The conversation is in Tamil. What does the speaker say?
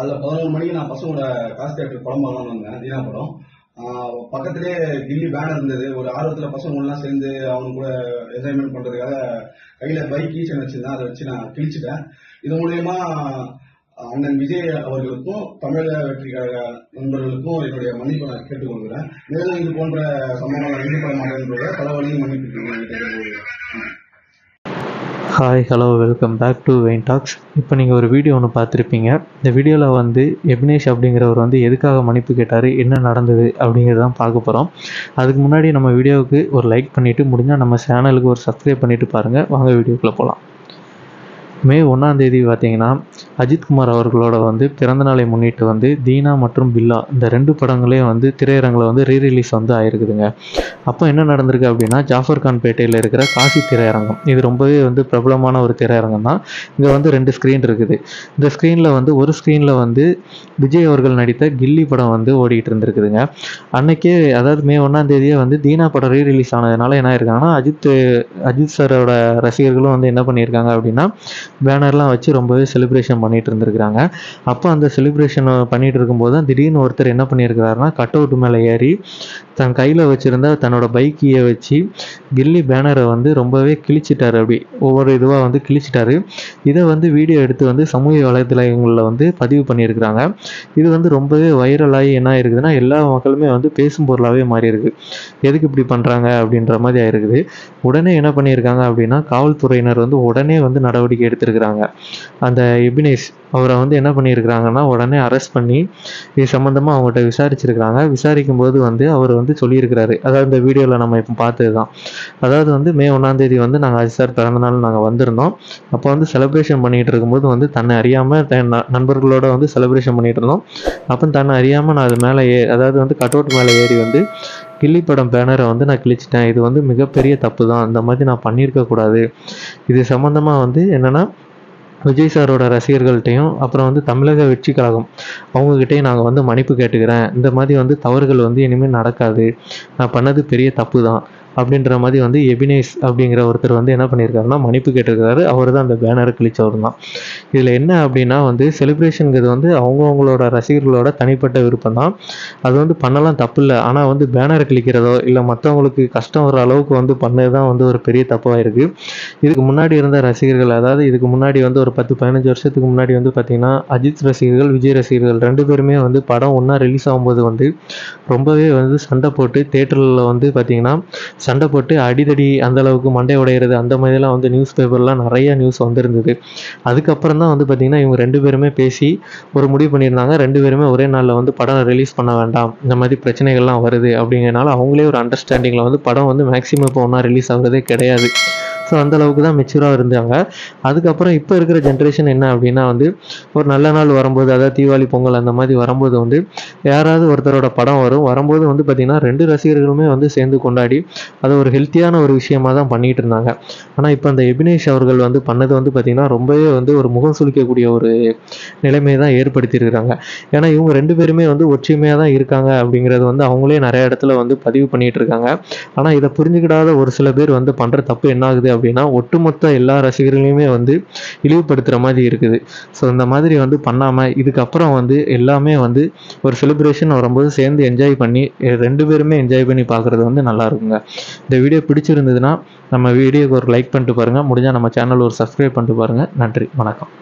காலைல பதினோரு மணிக்கு நான் பசங்களோட காசு தேட்டர் படம் பார்க்கலாம் வந்தேன். தீனா படம். பக்கத்துலேயே பக்கத்திலே கில்லி பேனர் இருந்தது. ஒரு ஆர்வத்தில் பசங்களெலாம் சேர்ந்து அவங்க கூட என்ஜாய்மெண்ட் பண்ணுறதுக்காக கையில் பைக் கீச்சன் வச்சுருந்தேன். அதை வச்சு நான் கிழிச்சிட்டேன். இது மூலயமா அண்ணன் விஜய் அவர்களுக்கும் தமிழக வெற்றி கழக நண்பர்களுக்கும் என்னுடைய மன்னிப்பு நான் கேட்டுக்கொள்கிறேன். மேலும் இது போன்ற சம்பவங்கள் ஈடுபட பல வழியும் மன்னிப்பு hi hello welcome back to vein talks இப்போ நீங்கள் ஒரு வீடியோ ஒன்று பார்த்துருப்பீங்க. இந்த வீடியோவில் வந்து எபினேஷ் அப்படிங்கிறவர் வந்து எதுக்காக மன்னிப்பு கேட்டார் என்ன நடந்தது அப்படிங்கிறது தான் பார்க்க போகிறோம் அதுக்கு முன்னாடி நம்ம வீடியோவுக்கு ஒரு லைக் பண்ணிவிட்டு முடிஞ்சால் நம்ம சேனலுக்கு ஒரு சப்ஸ்கிரைப் பண்ணிவிட்டு பாருங்கள் வாங்க வீடியோக்குள்ளே போகலாம் மே ஒன்றாந்தேதி பார்த்தீங்கன்னா அஜித்குமார் அவர்களோட வந்து பிறந்தநாளை முன்னிட்டு வந்து தீனா மற்றும் பில்லா இந்த ரெண்டு படங்களையும் வந்து திரையரங்கில் வந்து ரீ ரிலீஸ் வந்து ஆயிருக்குதுங்க. அப்போ என்ன நடந்திருக்கு அப்படின்னா ஜாஃபர் கான் பேட்டையில் இருக்கிற காசி திரையரங்கம் இது ரொம்பவே வந்து பிரபலமான ஒரு திரையரங்கம் தான். இங்கே வந்து ரெண்டு ஸ்க்ரீன் இருக்குது. இந்த ஸ்க்ரீனில் வந்து ஒரு ஸ்க்ரீனில் வந்து விஜய் அவர்கள் நடித்த கில்லி படம் வந்து ஓடிட்டு இருந்திருக்குதுங்க. அன்னைக்கே அதாவது மே ஒன்றாந்தேதியே வந்து தீனா படம் ரீ ரிலீஸ் ஆனதுனால என்ன ஆயிருக்காங்கன்னா அஜித் அஜித் சாரோட ரசிகர்களும் வந்து என்ன பண்ணியிருக்காங்க அப்படின்னா பேனர்லாம் வச்சு ரொம்பவே செலிப்ரேஷன் பண்ணிட்டு இருந்திருக்கிறாங்க. அப்போ அந்த செலிப்ரேஷன் பண்ணிட்டு இருக்கும்போது தான் திடீர்னு ஒருத்தர் என்ன பண்ணியிருக்கிறாருன்னா கட் அவுட் மேலே ஏறி தன் கையில் வச்சுருந்த தன்னோட பைக்கியை வச்சு கில்லி பேனரை வந்து ரொம்பவே கிழிச்சிட்டாரு. அப்படி ஒவ்வொரு இதுவாக வந்து கிழிச்சிட்டாரு. இதை வந்து வீடியோ எடுத்து வந்து சமூக வலைதளங்களில் வந்து பதிவு பண்ணியிருக்கிறாங்க. இது வந்து ரொம்பவே வைரலாகி என்ன ஆயிருக்குதுன்னா எல்லா மக்களுமே வந்து பேசும் பொருளாகவே மாறி இருக்கு எதுக்கு இப்படி பண்ணுறாங்க அப்படின்ற மாதிரி ஆயிருக்குது. உடனே என்ன பண்ணியிருக்காங்க அப்படின்னா காவல்துறையினர் வந்து உடனே வந்து நடவடிக்கை எடுத்திருக்கிறாங்க அந்த எபினேஷ் அவரை வந்து என்ன பண்ணியிருக்கிறாங்கன்னா உடனே அரெஸ்ட் பண்ணி இது சம்மந்தமாக அவங்ககிட்ட விசாரிச்சிருக்கிறாங்க. விசாரிக்கும் போது வந்து அவர் வந்து சொல்லியிருக்கிறாரு. அதாவது இந்த வீடியோவில் நம்ம இப்போ பார்த்தது தான் அதாவது வந்து மே ஒன்றாந்தேதி வந்து நாங்கள் அஜித் சார் பிறந்தநாள் நாங்கள் வந்திருந்தோம். அப்போ வந்து செலிப்ரேஷன் பண்ணிகிட்டு இருக்கும்போது வந்து தன்னை அறியாமல் தன் நண்பர்களோட வந்து செலிப்ரேஷன் பண்ணிகிட்டு இருந்தோம். அப்போ தன்னை அறியாமல் நான் அது மேலே ஏ அதாவது வந்து கட் அவுட் மேலே ஏறி வந்து கிள்ளி படம் பேனரை வந்து நான் கிழிச்சிட்டேன். இது வந்து மிகப்பெரிய தப்பு தான் இந்த மாதிரி நான் பண்ணியிருக்க கூடாது. இது சம்மந்தமாக வந்து என்னென்னா விஜய் சாரோட ரசிகர்கள்ட்டையும் அப்புறம் வந்து தமிழக வெற்றி கழகம் அவங்கக்கிட்டையும் நாங்கள் வந்து மன்னிப்பு கேட்டுக்கிறேன். இந்த மாதிரி வந்து தவறுகள் வந்து இனிமேல் நடக்காது. நான் பண்ணது பெரிய தப்பு தான் அப்படின்ற மாதிரி வந்து எபினேஷ் அப்படிங்கிற ஒருத்தர் வந்து என்ன பண்ணியிருக்காருன்னா மன்னிப்பு கேட்டிருக்காரு. அவர் தான் அந்த பேனரை கிழிச்சவர் தான் இதில் என்ன அப்படின்னா வந்து செலிப்ரேஷனுங்கிறது வந்து அவங்கவுங்களோட ரசிகர்களோட தனிப்பட்ட விருப்பம் தான் அது வந்து பண்ணலாம் தப்பு இல்லை ஆனால் வந்து பேனரை கிழிக்கிறதோ இல்லை மற்றவங்களுக்கு கஷ்டம் வர அளவுக்கு வந்து பண்ணது தான் வந்து ஒரு பெரிய தப்பாக இருக்குது இதுக்கு முன்னாடி இருந்த ரசிகர்கள் அதாவது இதுக்கு முன்னாடி வந்து ஒரு பத்து பதினஞ்சு வருஷத்துக்கு முன்னாடி வந்து பார்த்திங்கன்னா அஜித் ரசிகர்கள் விஜய் ரசிகர்கள் ரெண்டு பேருமே வந்து படம் ஒன்றா ரிலீஸ் ஆகும்போது வந்து ரொம்பவே வந்து சண்டை போட்டு தேட்டரில் வந்து பார்த்திங்கன்னா சண்டை போட்டு அடிதடி அந்த அளவுக்கு மண்டை உடையிறது அந்த மாதிரிலாம் வந்து நியூஸ் பேப்பர்லாம் நிறைய நியூஸ் வந்திருந்தது. அதுக்கப்புறம் தான் வந்து பார்த்திங்கன்னா இவங்க ரெண்டு பேருமே பேசி ஒரு முடிவு பண்ணியிருந்தாங்க. ரெண்டு பேருமே ஒரே நாளில் வந்து படம் ரிலீஸ் பண்ண வேண்டாம். இந்த மாதிரி பிரச்சனைகள்லாம் வருது அப்படிங்கிறனால அவங்களே ஒரு அண்டர்ஸ்டாண்டிங்கில் வந்து படம் வந்து மேக்ஸிமம் இப்போ ஒன்றா ரிலீஸ் ஆகுறதே கிடையாது. ஸோ அந்த அளவுக்கு தான் மெச்சூராக இருந்தாங்க. அதுக்கப்புறம் இப்போ இருக்கிற ஜென்ரேஷன் என்ன அப்படின்னா வந்து ஒரு நல்ல நாள் வரும்போது அதாவது தீபாவளி பொங்கல் அந்த மாதிரி வரும்போது வந்து யாராவது ஒருத்தரோட படம் வரும். வரும்போது வந்து பார்த்திங்கன்னா ரெண்டு ரசிகர்களுமே வந்து சேர்ந்து கொண்டாடி அதை ஒரு ஹெல்த்தியான ஒரு விஷயமா தான் பண்ணிகிட்டு இருந்தாங்க. ஆனால் இப்போ அந்த எபினேஷ் அவர்கள் வந்து பண்ணது வந்து பார்த்திங்கன்னா ரொம்பவே வந்து ஒரு முகம் சுளிக்கக்கூடிய ஒரு நிலைமையை தான் ஏற்படுத்தியிருக்கிறாங்க ஏன்னா இவங்க ரெண்டு பேருமே வந்து ஒற்றுமையாக தான் இருக்காங்க அப்படிங்கிறது வந்து அவங்களே நிறைய இடத்துல வந்து பதிவு பண்ணிகிட்டு இருக்காங்க. ஆனால் இதை புரிஞ்சுக்கிடாத ஒரு சில பேர் வந்து பண்ணுற தப்பு என்ன ஆகுது அப்படின்னா ஒட்டுமொத்த எல்லா ரசிகர்களையுமே வந்து இழிவுபடுத்துகிற மாதிரி இருக்குது. ஸோ இந்த மாதிரி வந்து பண்ணாமல் இதுக்கப்புறம் வந்து எல்லாமே வந்து ஒரு செலிப்ரேஷன் வரும்போது சேர்ந்து என்ஜாய் பண்ணி ரெண்டு பேருமே என்ஜாய் பண்ணி பார்க்குறது வந்து நல்லா இருக்குங்க. இந்த வீடியோ பிடிச்சிருந்ததுன்னா நம்ம வீடியோக்கு ஒரு லைக் பண்ணிட்டு பாருங்கள் முடிஞ்சால் நம்ம சேனல் ஒரு சப்ஸ்கிரைப் பண்ணிட்டு பாருங்கள் நன்றி. வணக்கம்.